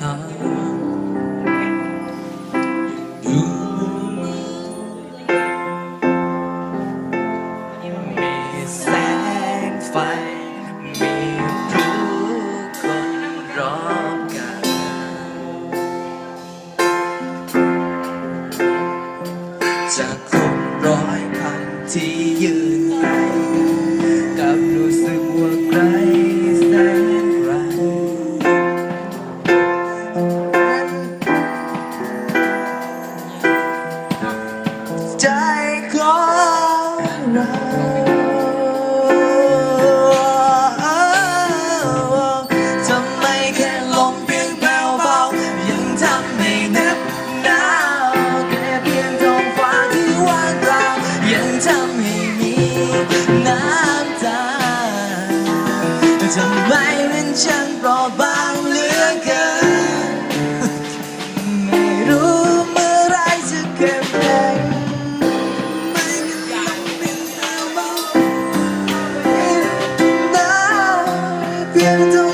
ทางดูมีแสงไฟ มีผู้คนรอบกายจากคนร้อยพันที่ยืน ใจของเราทำไมแค่ลมเพียงแผ่วเบายังทำให้นึกหนาวแค่เพียงท้องฟ้าที่ว่างเปล่ายังทำให้มีน้ำตาทำไมเป็นฉันเปล่าบาง เพียงท้